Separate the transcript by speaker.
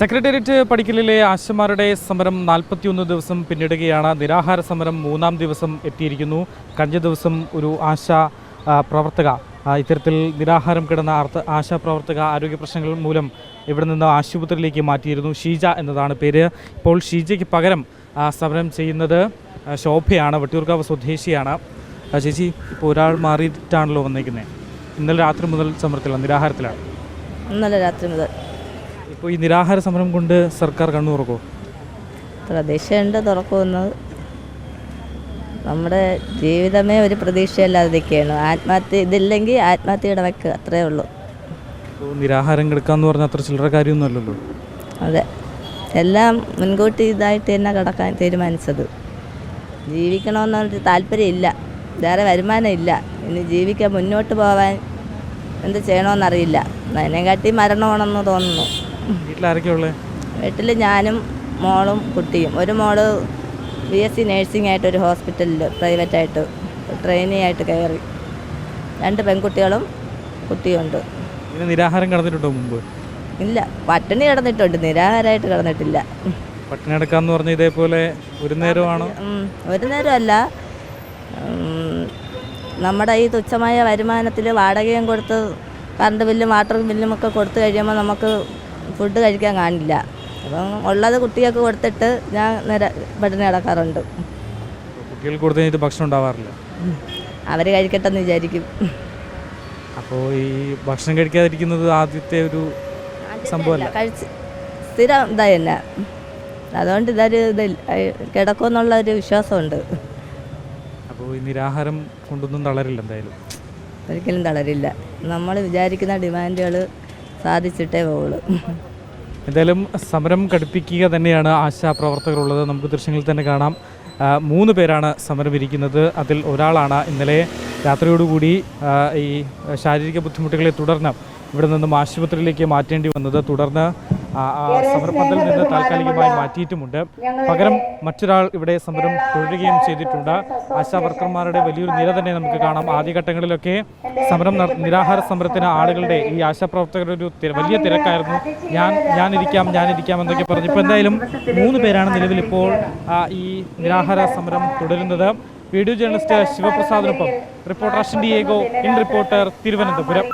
Speaker 1: Secretariat പടിക്കലിലെ ആശമാരുടെ സമരം നാൽപ്പത്തിയൊന്ന് ദിവസം പിന്നിടുകയാണ്. നിരാഹാര സമരം മൂന്നാം ദിവസം എത്തിയിരിക്കുന്നു. കഴിഞ്ഞ ദിവസം ഒരു ആശ പ്രവർത്തക ഇത്തരത്തിൽ നിരാഹാരം കിടന്ന അർത്ഥ ആശാ പ്രവർത്തക ആരോഗ്യ പ്രശ്നങ്ങൾ മൂലം ഇവിടെ നിന്ന് ആശുപത്രിയിലേക്ക് മാറ്റിയിരുന്നു. ഷീജ എന്നതാണ് പേര്. ഇപ്പോൾ ഷീജയ്ക്ക് പകരം സമരം ചെയ്യുന്നത് ശോഭയാണ്. വട്ടിയൂർക്കാവ് സ്വദേശിയാണ്. ചേച്ചി ഇപ്പോൾ ഒരാൾ മാറിയിട്ടാണല്ലോ വന്നേക്കുന്നത് ഇന്നലെ രാത്രി മുതൽ സമരത്തിലാണ് നിരാഹാരത്തിലാണ്.
Speaker 2: ഇന്നലെ രാത്രി മുതൽ.
Speaker 1: ഇപ്പോൾ ഈ നിരാഹാര സമരം കൊണ്ട് സർക്കാർ കണ്ണു തുറക്കുമോ
Speaker 2: പ്രതീക്ഷയുണ്ട് തുറക്കുമെന്ന്. നമ്മുടെ ജീവിതമേ ഒരു പ്രതീക്ഷയല്ലാതെ നിൽക്കുകയാണ് ആത്മഹത്യ ഇതില്ലെങ്കിൽ ആത്മഹത്യയുടെ വെക്ക് അത്രേ ഉള്ളൂ.
Speaker 1: ഇപ്പോൾ നിരാഹാരം കിടക്കാന്ന് പറഞ്ഞാൽ അത്ര ചില്ലറ കാര്യമൊന്നും അല്ലല്ലോ.
Speaker 2: അതെ. എല്ലാം മുൻകൂട്ടി ഇതായിട്ട് തന്നെ കിടക്കാൻ തീരുമാനിച്ചത്. ജീവിക്കണമെന്നൊരു താല്പര്യമില്ല. വേറെ വരുമാനം ഇല്ല ഇനി ജീവിക്കാൻ മുന്നോട്ട് പോകാൻ എന്ത് ചെയ്യണമെന്നറിയില്ല. അതിനെക്കാട്ടി മരണമാണെന്ന് തോന്നുന്നു.
Speaker 1: വീട്ടിലാരൊക്കെയാ ഉള്ളത്
Speaker 2: വീട്ടിൽ ഞാനും മോളും കുട്ടിയും. ഒരു മോൾ ബി എസ് സി നേഴ്സിംഗ് ആയിട്ട് ഒരു ഹോസ്പിറ്റലിൽ പ്രൈവറ്റ് ആയിട്ട് ട്രെയിനി ആയിട്ട് കയറി. രണ്ട് പെൺകുട്ടികളും കുട്ടിയുണ്ട്
Speaker 1: ഇങ്ങനെ നിരാഹാരം കടന്നിട്ടുണ്ടോ മുമ്പ്?
Speaker 2: ഇല്ല പട്ടിണി കിടന്നിട്ടുണ്ട്. നിരാഹാരമായിട്ട് കിടന്നിട്ടില്ല.
Speaker 1: പട്ടിണി കിടക്കാന്ന് പറഞ്ഞ ഇതേപോലെ ഒരു നേരമാണോ?
Speaker 2: ഒരു നേരമല്ല. നമ്മുടെ ഈ തുച്ഛമായ വരുമാനത്തിൽ വാടകയും കൊടുത്ത് കറണ്ട് ബില്ലും വാട്ടർ ബില്ലും ഒക്കെ കൊടുത്തു കഴിയുമ്പോൾ നമുക്ക് ഫുഡ് കഴിക്കാൻ കാണില്ല. അപ്പം ഉള്ളത് കുട്ടികൾക്ക് കൊടുത്തിട്ട് ഞാൻ നിര പെട്ടെന്ന് കിടക്കാറുണ്ട്
Speaker 1: കുട്ടികൾക്ക് കൊടുത്തു കഴിഞ്ഞിട്ട് ഭക്ഷണം ഉണ്ടാവാറില്ല?
Speaker 2: അവർ കഴിക്കട്ടെ എന്ന് വിചാരിക്കും.
Speaker 1: അപ്പോൾ ഈ ഭക്ഷണം കഴിക്കാതിരിക്കുന്നത് ആദ്യത്തെ ഒരു സംഭവമല്ല?
Speaker 2: കഴിച്ച് സ്ഥിരം ഇതായി തന്നെ. അതുകൊണ്ട് ഇതൊരു ഇത് കിടക്കുമെന്നുള്ള ഒരു വിശ്വാസമുണ്ട്.
Speaker 1: അപ്പോൾ ഈ നിരാഹാരം കൊണ്ടൊന്നും തളരില്ല എന്തായാലും?
Speaker 2: ഒരിക്കലും തളരില്ല. നമ്മൾ വിചാരിക്കുന്ന ഡിമാൻഡുകൾ സാധിച്ചിട്ടേ പോവുള്ളൂ.
Speaker 1: എന്തായാലും സമരം ഘടിപ്പിക്കുക തന്നെയാണ് ആശാ പ്രവർത്തകരുള്ളത്. നമുക്ക് ദൃശ്യങ്ങളിൽ തന്നെ കാണാം. മൂന്ന് പേരാണ് സമരം ഇരിക്കുന്നത്. അതിൽ ഒരാളാണ് ഇന്നലെ രാത്രിയോടുകൂടി ഈ ശാരീരിക ബുദ്ധിമുട്ടുകളെ തുടർന്ന് ഇവിടെ നിന്നും ആശുപത്രിയിലേക്ക് മാറ്റേണ്ടി വന്നത്. തുടർന്ന് സമരപന്തലിൽ നിന്ന് താൽക്കാലികമായി മാറ്റിയിട്ടുമുണ്ട്. പകരം മറ്റൊരാൾ ഇവിടെ സമരം തുടരുകയും ചെയ്തിട്ടുണ്ട്. ആശാവർക്കർമാരുടെ വലിയൊരു നിര തന്നെ നമുക്ക് കാണാം. ആദ്യഘട്ടങ്ങളിലൊക്കെ സമരം നിരാഹാര സമരത്തിന് ആളുകളുടെ ഈ ആശാപ്രവർത്തകരുടെ ഒരു വലിയ തിരക്കായിരുന്നു. ഞാൻ ഞാനിരിക്കാം ഞാനിരിക്കാം എന്നൊക്കെ പറഞ്ഞു. ഇപ്പോൾ എന്തായാലും മൂന്ന് പേരാണ് നിലവിൽ ഇപ്പോൾ ഈ നിരാഹാര സമരം തുടരുന്നത്. Video journalist ശിവപ്രസാദിനൊപ്പം reporter Ashwin Diego in reporter Thiruvananthapuram.